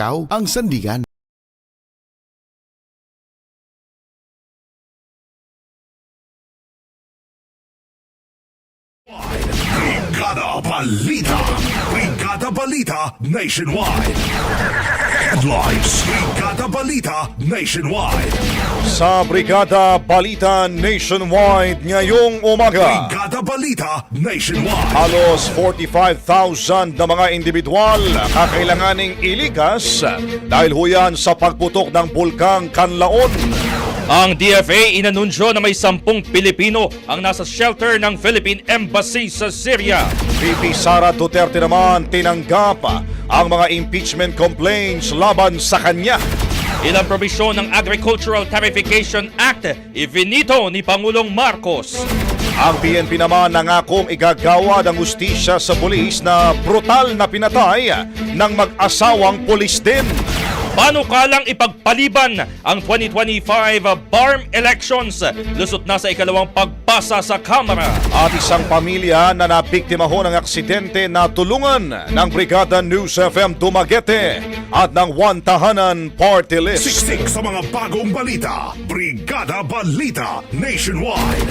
ikaw ang sandigan. Brigada Balita. Brigada Balita Nationwide. Headlines. Brigada Balita Nationwide. Sa Brigada Balita Nationwide ngayong umaga. Brigada Balita Nationwide. Halos 45,000 na mga individual kakailanganing ilikas dahil huyan sa pagputok ng bulkang Kanlaon. Ang DFA inanunsyo na may sampung Pilipino ang nasa shelter ng Philippine Embassy sa Syria. VP Sara Duterte naman tinanggap ang mga impeachment complaints laban sa kanya. Ilang probisyon ng Agricultural Tarification Act ifinito ni Pangulong Marcos. Ang PNP naman nangakong igagawa ng ustisya sa pulis na brutal na pinatay ng mag-asawang pulis din. Panukalang ipagpaliban ang 2025 BARM elections. Lusot na sa ikalawang pagbasa sa Kamara. At isang pamilya na nabiktima ho ng aksidente na tulungan ng Brigada News FM Dumaguete at ng One Tahanan Party List. Siksik sa mga bagong balita. Brigada Balita Nationwide.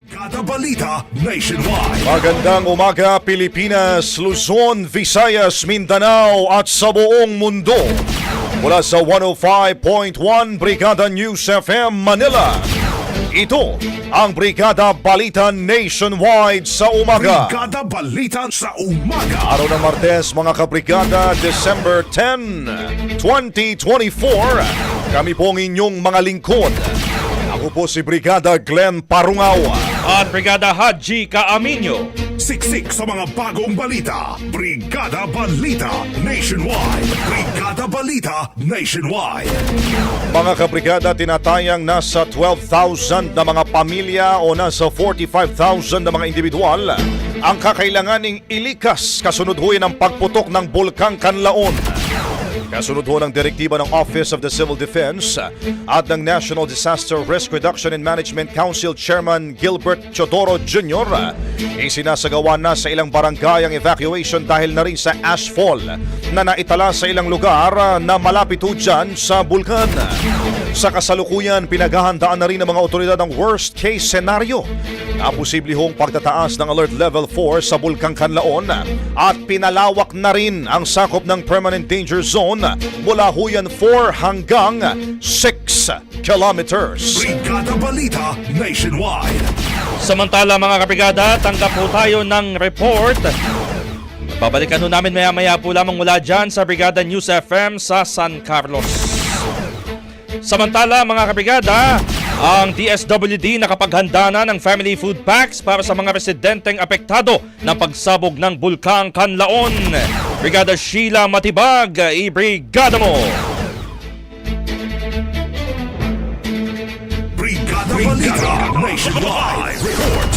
Brigada Balita Nationwide. Magandang umaga Pilipinas, Luzon, Visayas, Mindanao at sa buong mundo. Mula sa 105.1 Brigada News FM Manila. Ito ang Brigada Balita Nationwide sa umaga. Brigada Balita sa umaga. Araw ng Martes mga kabrigada, December 10, 2024. Kami po ang inyong mga lingkod. Ako po si Brigada Glenn Parungaw. At Brigada Haji Kaaminyo. Siksik sa mga bagong balita. Brigada Balita Nationwide. Brigada Balita Nationwide. Mga kabrigada, tinatayang nasa 12,000 na mga pamilya o nasa 45,000 na mga individual ang kakailanganing ilikas kasunod ho ng pagputok ng Bulkang Kanlaon. Kasunod ho ng direktiba ng Office of the Civil Defense at ng National Disaster Risk Reduction and Management Council Chairman Gilbert Chodoro Jr. Isinasagawa na sa ilang barangay ang evacuation dahil na rin sa ashfall na naitala sa ilang lugar na malapit ho dyan sa bulkan. Sa kasalukuyan, pinaghahandaan na rin ng mga otoridad ang worst case scenario na posible hong pagtataas ng Alert Level 4 sa Bulkang Kanlaon at pinalawak na rin ang sakop ng Permanent Danger Zone mula huyan 4 hanggang 6 kilometers. Brigada Balita Nationwide. Samantala mga kabrigada, tanggap po tayo ng report. Babalikan namin maya-maya po lamang mula dyan sa Brigada News FM sa San Carlos. Samantala mga kabrigada, ang DSWD nakapaghanda na ng family food packs para sa mga residenteng apektado ng pagsabog ng Bulkang Kanlaon. Brigada Sheila Matibag, i-brigada mo! Brigada Balita Nationwide. Report.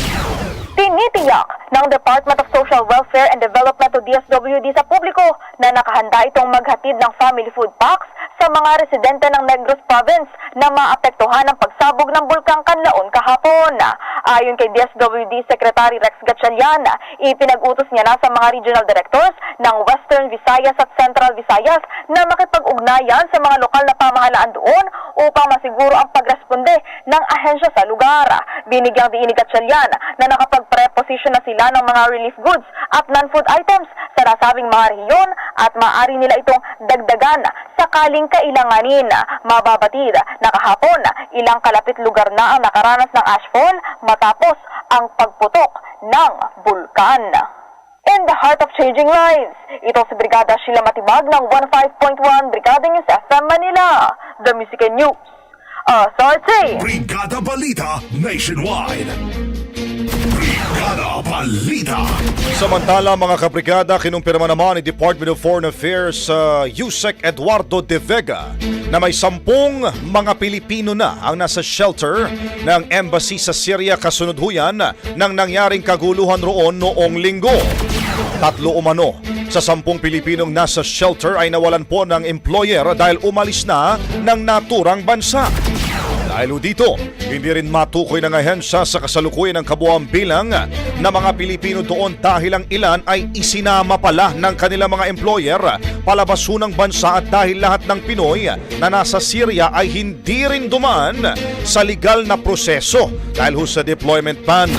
Tinitiyak ng Department of Social Welfare and Development o DSWD sa publiko na nakahanda itong maghatid ng family food packs sa mga residente ng Negros Province na maapektuhan ng pagsabog ng Bulkang Kanlaon kahapon. Ayon kay DSWD Secretary Rex Gatchalian, ipinag-utos niya na sa mga regional directors ng Western Visayas at Central Visayas na makipag-ugnayan sa mga lokal na pamahalaan doon upang masiguro ang pagresponde ng ahensya sa lugar. Binigyang diinig Gatchalian na nakapag-preposition na sila ng mga relief goods at non-food items sa nasabing mga rehiyon at maaari nila itong dagdagan sakaling kailanganin. Mababatid na kahapon, ilang kalapit lugar na ang nakaranas ng ashfall matapos ang pagputok ng bulkan. In the heart of changing lives, ito si Brigada Sheila Matibag ng 15.1 Brigada News FM Manila, The Music and News. Authority! Brigada Balita Nationwide. Balita. Samantala mga kabrigada, kinumpirma naman ni Department of Foreign Affairs sa Yusek Eduardo de Vega na may sampung mga Pilipino na ang nasa shelter ng embassy sa Syria kasunod huyan ng nangyaring kaguluhan roon noong linggo. Tatlo umano sa sampung Pilipinong nasa shelter ay nawalan po ng employer dahil umalis na ng naturang bansa. Dahil dito, hindi rin matukoy ng ahensya sa kasalukuyan ng kabuang bilang na mga Pilipino doon dahil ang ilan ay isinama pala ng kanilang mga employer palabas ng bansa at dahil lahat ng Pinoy na nasa Syria ay hindi rin dumaan sa legal na proseso dahil ho sa deployment ban.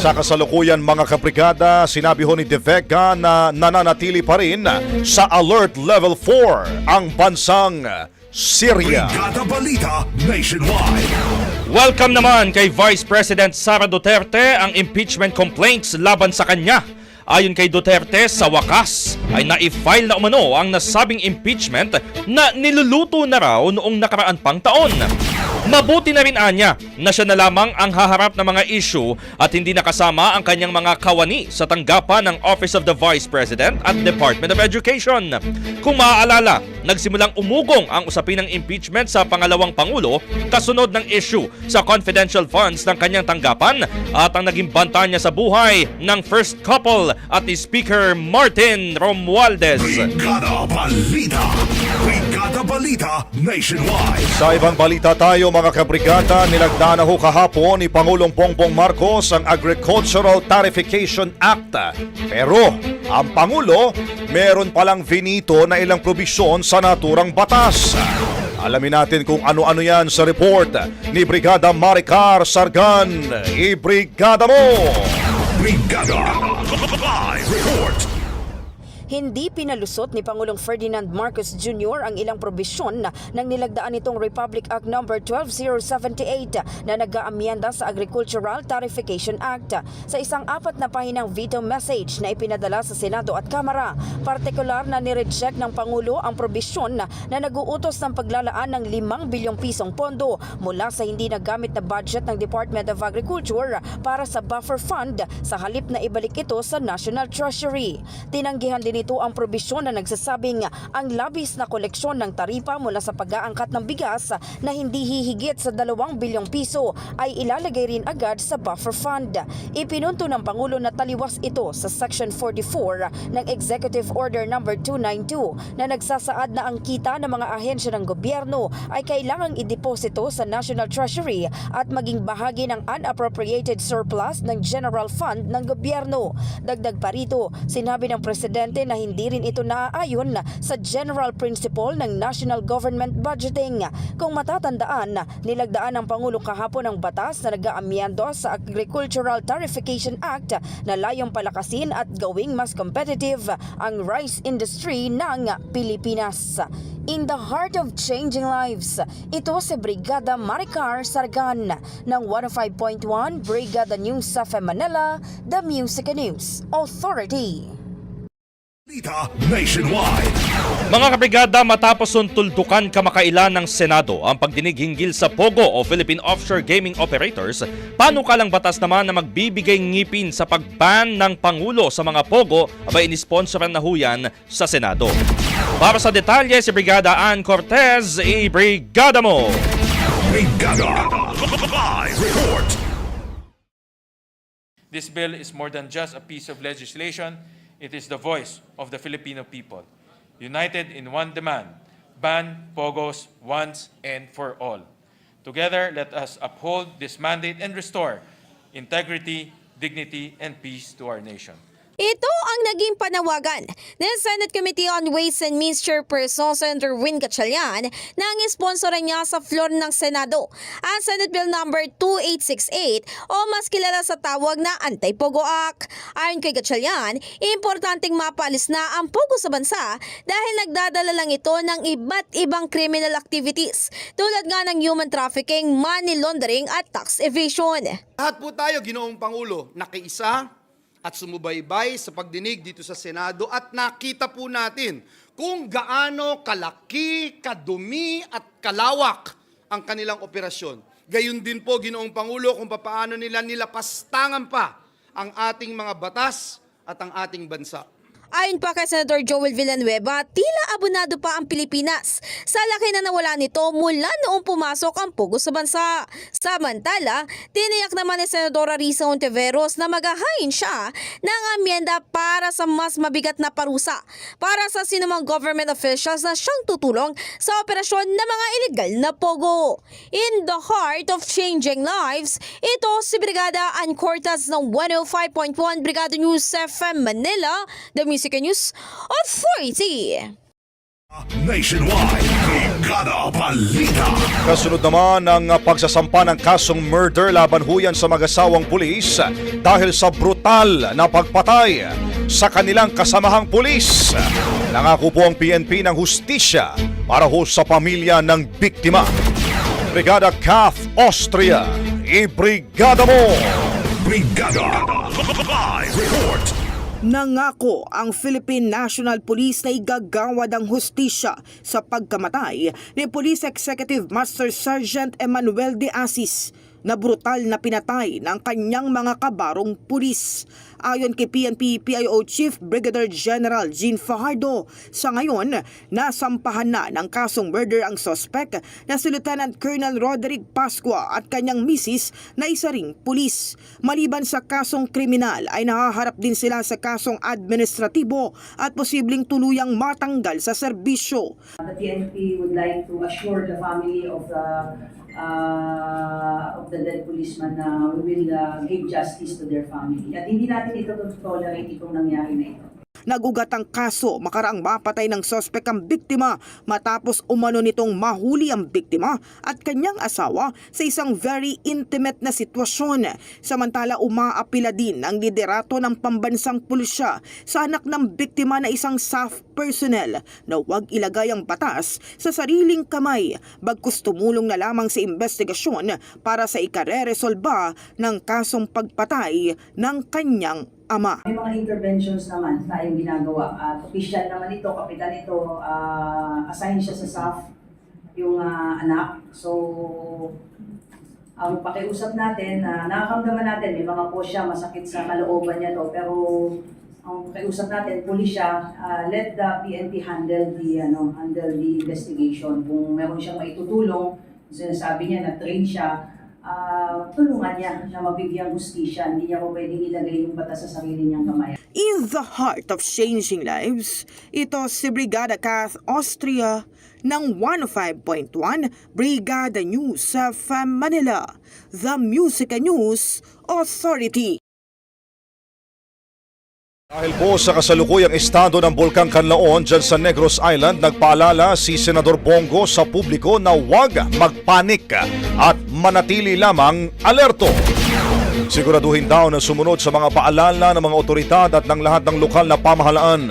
Sa kasalukuyan mga kabrigada, sinabi ho ni De Vega na nananatili pa rin sa Alert Level 4 ang bansang Syria. Brigada Balita Nationwide. Welcome naman kay Vice President Sara Duterte ang impeachment complaints laban sa kanya. Ayon kay Duterte, sa wakas ay na-file na umano ang nasabing impeachment na niluluto na raw noong nakaraan pang taon. Mabuti na rin anya na siya na lamang ang haharap ng mga issue at hindi nakasama ang kanyang mga kawani sa tanggapan ng Office of the Vice President at Department of Education. Kung maaalala, nagsimulang umugong ang usapin ng impeachment sa pangalawang Pangulo kasunod ng issue sa confidential funds ng kanyang tanggapan at ang naging banta niya sa buhay ng first couple at ni Speaker Martin Romualdez. Brigada Balita. Brigada Balita Nationwide. Sa ibang balita tayo mga kabrigada, nilagdaan na ho kahapon ni Pangulong Bongbong Marcos ang Agricultural Tarification Act. Pero ang Pangulo, meron palang finito na ilang probisyon sa naturang batas. Alamin natin kung ano-ano yan sa report ni Brigada Maricar Sargan. I-brigada mo! Brigada. Hindi pinalusot ni Pangulong Ferdinand Marcos Jr. ang ilang probisyon ng nilagdaan nitong Republic Act No. 12078 na nag-aamyenda sa Agricultural Tarification Act. Sa isang apat na pahinang veto message na ipinadala sa Senado at Kamara, partikular na nireject ng Pangulo ang probisyon na nag-uutos ng paglalaan ng 5 bilyong pisong pondo mula sa hindi nagamit na budget ng Department of Agriculture para sa buffer fund sa halip na ibalik ito sa National Treasury. Tinanggihan din ito ang probisyon na nagsasabing ang labis na koleksyon ng taripa mula sa pag-aangkat ng bigas na hindi hihigit sa 2 bilyong piso ay ilalagay rin agad sa buffer fund. Ipinunto ng Pangulo na taliwas ito sa Section 44 ng Executive Order No. 292 na nagsasaad na ang kita ng mga ahensya ng gobyerno ay kailangang ideposito sa National Treasury at maging bahagi ng unappropriated surplus ng General Fund ng gobyerno. Dagdag pa rito, sinabi ng Presidente na hindi rin ito naaayon sa general principle ng national government budgeting. Kung matatandaan, nilagdaan ng Pangulo kahapon ang batas na nag-aamyando sa Agricultural Tarification Act na layong palakasin at gawing mas competitive ang rice industry ng Pilipinas. In the heart of changing lives, ito si Brigada Maricar Sargan ng 105.1 Brigada News sa Manila, The Music News Authority. Balita Nationwide. Mga kabrigada, matapos suntuldukan kamakailan ng Senado ang pagdinig hinggil sa POGO o Philippine Offshore Gaming Operators, panukalang batas naman na magbibigay ngipin sa pagban ng Pangulo sa mga POGO abay inisponsoran na huyan sa Senado. Para sa detalye, si Brigada Ann Cortez, i-brigada mo! Brigada. Live report. This bill is more than just a piece of legislation, it is the voice of the Filipino people. United in one demand ban POGOs once and for all. Together, let us uphold this mandate and restore integrity, dignity, and peace to our nation. Ito ang naging panawagan ng Senate Committee on Ways and Means Chairperson Senator Win Gatchalian na ang sponsoran niya sa floor ng Senado ang Senate Bill number 2868 o mas kilala sa tawag na Anti-Pogo Act. Ayon kay Gatchalian, importanteng mapaalis na ang pogo sa bansa dahil nagdadala lang ito ng iba't ibang criminal activities tulad nga ng human trafficking, money laundering at tax evasion. Lahat po tayo, Ginoong Pangulo, nakiisa at sumubaybay sa pagdinig dito sa Senado at nakita po natin kung gaano kalaki, kadumi at kalawak ang kanilang operasyon. Gayun din po, Ginoong Pangulo, kung papaano nila nilapastangan pa ang ating mga batas at ang ating bansa. Ayon pa kay Senator Joel Villanueva, tila abonado pa ang Pilipinas sa laki na nawala nito mula noong pumasok ang pugo sa bansa. Samantala, tiniyak naman ni Senadora Risa Ontiveros na maghahain siya ng amyenda para sa mas mabigat na parusa para sa sinumang government officials na siyang tutulong sa operasyon ng mga illegal na pogo. In the heart of changing lives, ito si Brigada Ann Cortez ng 105.1 Brigada News FM Manila, the Music and News Authority. Nationwide. Brigada Balita. Kasunod naman ang pagsasampa ng kasong murder laban huyan sa mag-asawang pulis dahil sa brutal na pagpatay sa kanilang kasamahang pulis. Nangako po ang PNP ng hustisya para ho sa pamilya ng biktima. Brigada Kath Austria, ibrigada mo! Brigada. Live report. Nangako ang Philippine National Police na igagawad ang hustisya sa pagkamatay ni Police Executive Master Sergeant Emmanuel de Asis na brutal na pinatay ng kanyang mga kabarong pulis. Ayon kay PNP PIO Chief Brigadier General Jean Fajardo, sa ngayon, nasampahan na ng kasong murder ang sospek na si Lieutenant Colonel Roderick Pascua at kanyang misis na isa ring pulis. Maliban sa kasong kriminal ay nahaharap din sila sa kasong administratibo at posibleng tuluyang matanggal sa serbisyo. The PNP would like to assure the family of the uh, of the dead policeman na we will uh, give justice to their family. At hindi natin ito tolerate itong nangyari na ito. Nagugat ang kaso makaraang mapatay ng sospek ang biktima matapos umano nitong mahuli ang biktima at kanyang asawa sa isang very intimate na sitwasyon. Samantala umaapila din ang liderato ng pambansang pulisya sa anak ng biktima na isang SAF personnel na huwag ilagay ang batas sa sariling kamay bagkus tumulong na lamang sa investigasyon para sa ikare-resolba ng kasong pagpatay ng kanyang ama. May mga interventions naman tayong ginagawa. At official naman ito, kapitan ito, uh, assign siya sa SAF, yung uh, anak. So, ang pakiusap natin, na nakakamdaman natin, may mga po siya, masakit sa kalooban niya to, pero ang pakiusap natin, pulis siya, uh, let the PNP handle the, ano, handle the investigation. Kung meron siyang maitutulong, sinasabi niya na train siya, ah, tulungan niya na mabigyang hustisya. Hindi niya po pwedeng ilagay yung bata sa sarili niyang kamay. In the heart of changing lives, ito si Brigada Kath Austria ng 105.1 Brigada News sa Manila, The Music News Authority. Dahil po sa kasalukuyang estado ng Bulkang Kanlaon dyan sa Negros Island, nagpaalala si Senador Bongo sa publiko na huwag magpanik at manatili lamang alerto. Siguraduhin daw na sumunod sa mga paalala ng mga otoridad at ng lahat ng lokal na pamahalaan.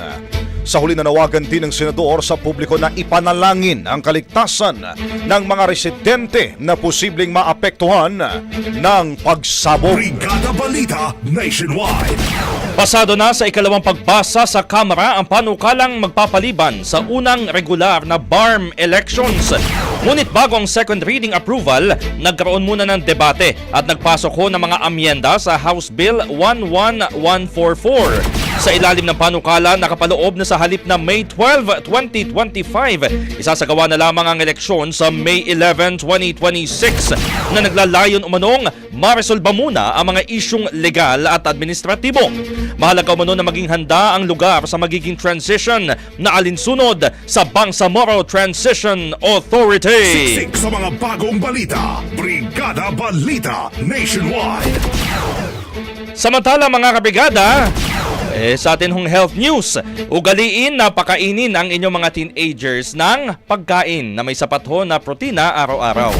Sa huli nanawagan din ng senador sa publiko na ipanalangin ang kaligtasan ng mga residente na posibleng maapektuhan ng pagsabog. Brigada Balita Nationwide. Pasado na sa ikalawang pagbasa sa Kamara ang panukalang magpapaliban sa unang regular na BARM elections. Ngunit bago ang second reading approval, nagkaroon muna ng debate at nagpasok ho ng mga amyenda sa House Bill 11144. Sa ilalim ng panukala, nakapaloob na sa halip na May 12, 2025. Isasagawa na lamang ang eleksyon sa May 11, 2026 na naglalayon umanong maresolba muna ang mga isyong legal at administratibo. Mahalaga umano na maging handa ang lugar sa magiging transition na alinsunod sa Bangsamoro Transition Authority. Siksik sa mga bagong balita. Brigada Balita Nationwide. Samantala mga kabrigada, eh, sa atin hong health news, ugaliin na pakainin ang inyong mga teenagers ng pagkain na may sapat ho na protina araw-araw.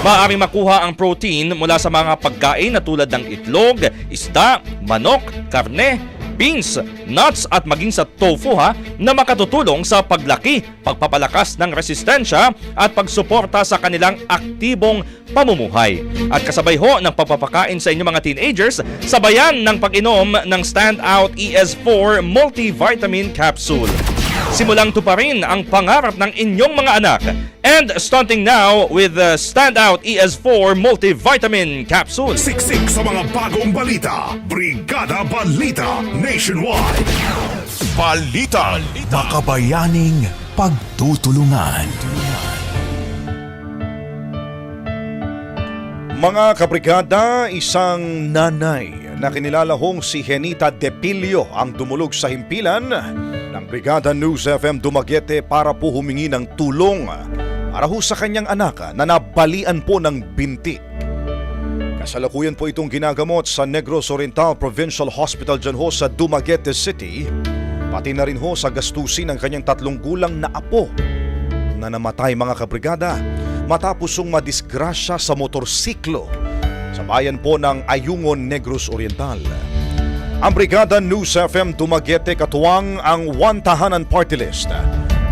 Maaaring makuha ang protein mula sa mga pagkain na tulad ng itlog, isda, manok, karne, beans, nuts at maging sa tofu ha na makatutulong sa paglaki, pagpapalakas ng resistensya at pagsuporta sa kanilang aktibong pamumuhay. At kasabay ho ng pagpapakain sa inyong mga teenagers, sabayan ng pag-inom ng Standout ES4 Multivitamin Capsule. Simulang tuparin ang pangarap ng inyong mga anak. And starting now with the Standout ES4 Multivitamin Capsule. Siksik sa mga bagong balita. Brigada Balita Nationwide. Balita. Makabayaning pagtutulungan. Mga kabrigada, isang nanay na kinilala hong si Henita Depilio ang dumulog sa himpilan ng Brigada News FM Dumaguete para po humingi ng tulong para ho sa kanyang anak na nabalian po ng binti. Kasalukuyan po itong ginagamot sa Negros Oriental Provincial Hospital dyan ho sa Dumaguete City, pati na rin ho sa gastusin ng kanyang tatlong gulang na apo na namatay mga kabrigada matapos song madisgrasya sa motorsiklo sa bayan po ng Ayungon, Negros Oriental. Ang Brigada News FM Dumaguete katuwang ang One Tahanan Party List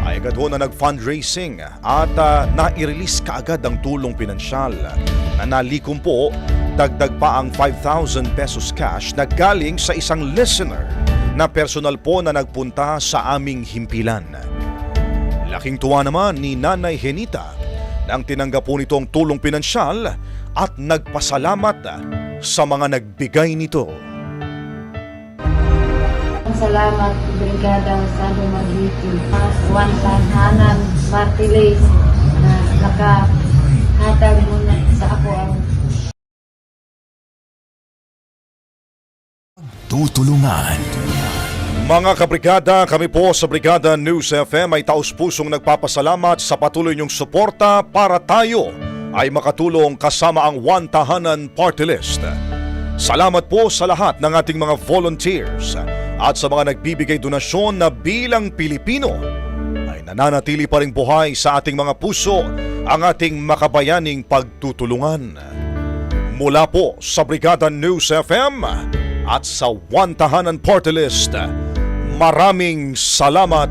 ay agad ho na nag-fundraising at uh, nai-release kaagad ang tulong pinansyal na nalikom po dagdag pa ang 5,000 pesos cash na galing sa isang listener na personal po na nagpunta sa aming himpilan. Laking tuwa naman ni Nanay Henita nang tinanggap po nito ang tulong pinansyal at nagpasalamat sa mga nagbigay nito. Salamat, Brigada sa Dumaguete. One Tanhanan, Martiles, na nakahatag mo na sa ako ang Tutulungan. Mga kabrigada, kami po sa Brigada News FM ay taus-pusong nagpapasalamat sa patuloy niyong suporta para tayo ay makatulong kasama ang One Tahanan Party List. Salamat po sa lahat ng ating mga volunteers at sa mga nagbibigay donasyon na bilang Pilipino ay nananatili pa rin buhay sa ating mga puso ang ating makabayaning pagtutulungan. Mula po sa Brigada News FM at sa One Tahanan Party List, maraming salamat,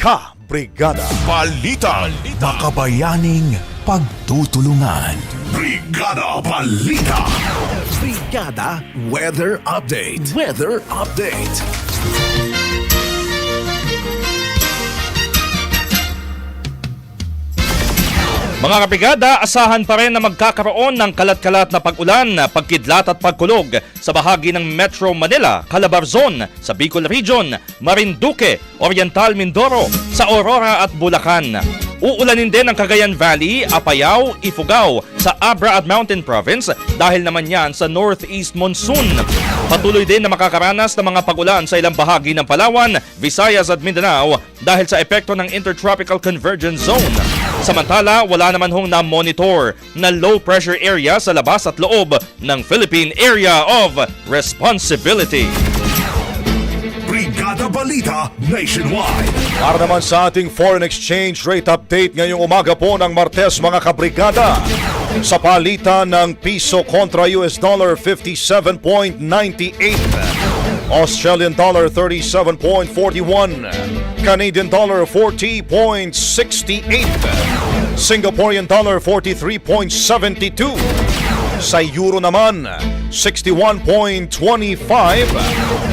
ka-brigada. Balita. Makabayaning pagtutulungan. Brigada Balita. Brigada Weather Update. Weather Update. Mga kabrigada, asahan pa rin na magkakaroon ng kalat-kalat na pag-ulan, pagkidlat at pagkulog sa bahagi ng Metro Manila, Calabarzon, sa Bicol Region, Marinduque, Oriental Mindoro, sa Aurora at Bulacan. Uulanin din ang Cagayan Valley, Apayao, Ifugao sa Abra at Mountain Province dahil naman yan sa Northeast Monsoon. Patuloy din na makakaranas ng mga pag-ulan sa ilang bahagi ng Palawan, Visayas at Mindanao dahil sa epekto ng Intertropical Convergence Zone. Samantala, wala naman hong na-monitor na low pressure area sa labas at loob ng Philippine Area of Responsibility. Brigada Balita Nationwide. Para naman sa ating foreign exchange rate update ngayong umaga po ng Martes mga kabrigada. Sa palitan ng piso kontra US dollar 57.98, Australian dollar 37.41, Canadian dollar 40.68, Singaporean dollar 43.72, sa euro naman 61.25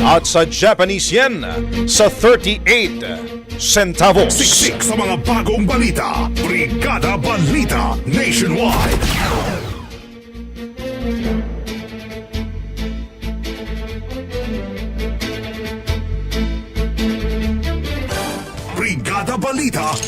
at sa Japanese yen sa 38 centavos. Siksik sa mga bagong balita. Brigada Balita Nationwide.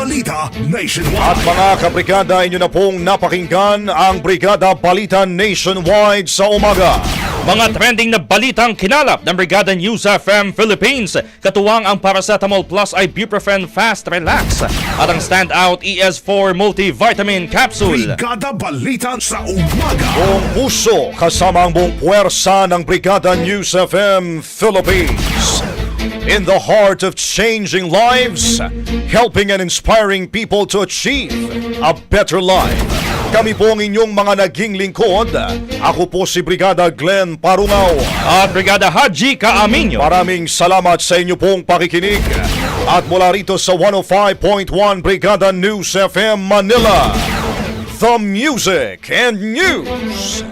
Balita At Nationwide. mga kabrigada, inyo na pong napakinggan ang Brigada Balita Nationwide sa umaga. Mga trending na balitang kinalap ng Brigada News FM Philippines. Katuwang ang Paracetamol Plus Ibuprofen Fast Relax at ang Standout ES4 Multivitamin Capsule. Brigada Balita sa umaga. Buong puso kasama ang buong puwersa ng Brigada News FM Philippines. In the heart of changing lives, helping and inspiring people to achieve a better life. Kami po ang inyong mga naging lingkod. Ako po si Brigada Glenn Parungaw. At Brigada Haji Kaaminyo. Maraming salamat sa inyo pong pakikinig. At mula rito sa 105.1 Brigada News FM Manila, The Music and News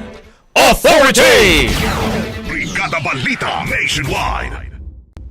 Authority! Brigada Balita Nationwide.